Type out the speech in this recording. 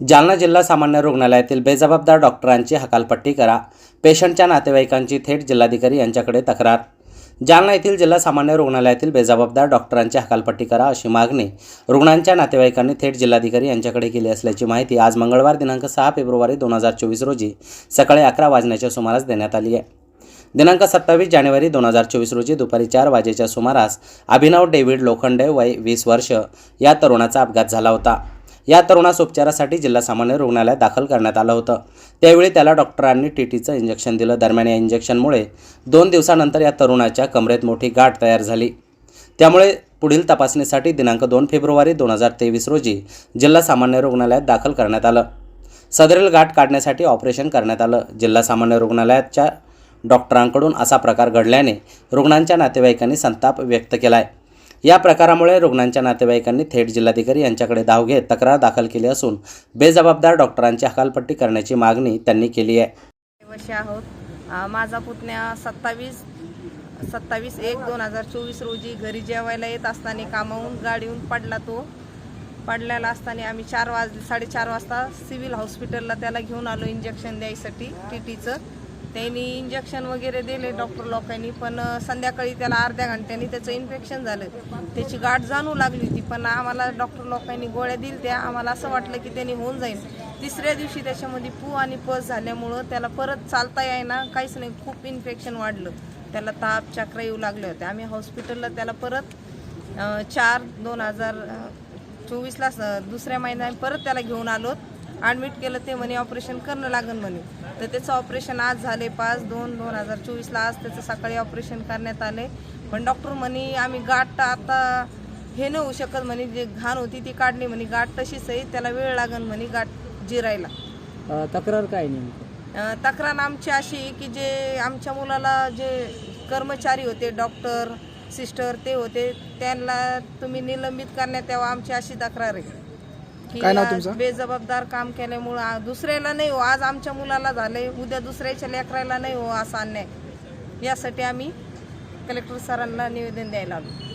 जालना जिल्हा सामान्य रुग्णालयातील बेजबाबदार डॉक्टरांची हकालपट्टी करा. पेशंटच्या नातेवाईकांची थेट जिल्हाधिकारी यांच्याकडे तक्रार. जालना येथील जिल्हा सामान्य रुग्णालयातील बेजबाबदार डॉक्टरांची हकालपट्टी करा अशी मागणी रुग्णांच्या नातेवाईकांनी थेट जिल्हाधिकारी यांच्याकडे केली असल्याची माहिती आज मंगळवार दिनांक सहा फेब्रुवारी दोन हजार चोवीस रोजी सकाळी अकरा वाजण्याच्या सुमारास देण्यात आली आहे. दिनांक सत्तावीस जानेवारी दोन हजार चोवीस रोजी दुपारी चार वाजेच्या सुमारास अभिनव डेव्हिड लोखंडे वय वीस वर्ष या तरुणाचा अपघात झाला होता. या तरुणास उपचारासाठी जिल्हा सामान्य रुग्णालयात दाखल करण्यात आलं होतं. त्यावेळी त्याला डॉक्टरांनी टी टीचं इंजेक्शन दिलं. दरम्यान या इंजेक्शनमुळे दोन दिवसानंतर या तरुणाच्या कमरेत मोठी गाठ तयार झाली. त्यामुळे पुढील तपासणीसाठी दिनांक दोन फेब्रुवारी दोन हजार तेवीस रोजी जिल्हा सामान्य रुग्णालयात दाखल करण्यात आलं. सदरील गाठ काढण्यासाठी ऑपरेशन करण्यात आलं. जिल्हा सामान्य रुग्णालयाच्या डॉक्टरांकडून असा प्रकार घडल्याने रुग्णांच्या नातेवाईकांनी संताप व्यक्त केला आहे या प्रकारामुळे रुग्णांच्या नातेवाईकांनी थेट जिल्हाधिकारी यांच्याकडे धाव घेत तक्रार दाखल केली असून बेजबाबदार डॉक्टरांची हकालपट्टी करण्याची मागणी त्यांनी केली आहे. आहोत. माझा पुतण्या सत्तावीस सत्तावीस एक दोन हजार चोवीस रोजी घरी जेवायला येत असताना कामावून गाडीहून पडला तो. पडलेला असताना आम्ही चार वाज साडेचार वाजता सिव्हिल हॉस्पिटलला त्याला घेऊन आलो इंजेक्शन द्यायसाठी टी टीचं त्यांनी इंजेक्शन वगैरे दिले डॉक्टर लोकांनी पण संध्याकाळी त्याला अर्ध्या घंट्यानी त्याचं इन्फेक्शन झालं. त्याची गाठ जाणू लागली होती पण आम्हाला डॉक्टर लोकांनी गोळ्या दिल्या त्या आम्हाला असं वाटलं की त्यांनी होऊन जाईल. तिसऱ्या दिवशी त्याच्यामध्ये पू आणि पस झाल्यामुळं त्याला परत चालता यायना काहीच नाही. खूप इन्फेक्शन वाढलं. त्याला ताप चक्र येऊ लागले होते. आम्ही हॉस्पिटलला त्याला परत चार दोन हजार चोवीसला स- दुसऱ्या महिन्यात परत त्याला घेऊन आलो. ॲडमिट केलं ते म्हणे ऑपरेशन करणं लागन म्हणे. तर त्याचं ऑपरेशन आज झाले पाच दोन दोन हजार चोवीसला. आज त्याचं सकाळी ऑपरेशन करण्यात आले पण डॉक्टर म्हणे आम्ही गाठ आता हे नाही होऊ शकत. म्हणे जे घाण होती ती काढली. म्हणे गाठ तशीच आहे त्याला वेळ लागन. म्हणे गाठ जिरायला. अ, तक्रार काय नेमकी? अ, तक्रार आमची अशी आहे की जे आमच्या मुलाला जे कर्मचारी होते डॉक्टर सिस्टर ते होते त्यांना तुम्ही निलंबित करण्यात यावं आमची अशी तक्रार आहे. की काय नाव तुमचं? बेजबाबदार काम केल्यामुळं आ- दुसऱ्याला नाही हो आज आमच्या मुलाला झालंय. उद्या दुसऱ्याच्या लेकराला नाही हो असा अन्याय. यासाठी आम्ही कलेक्टर सरांना निवेदन द्यायला आलो.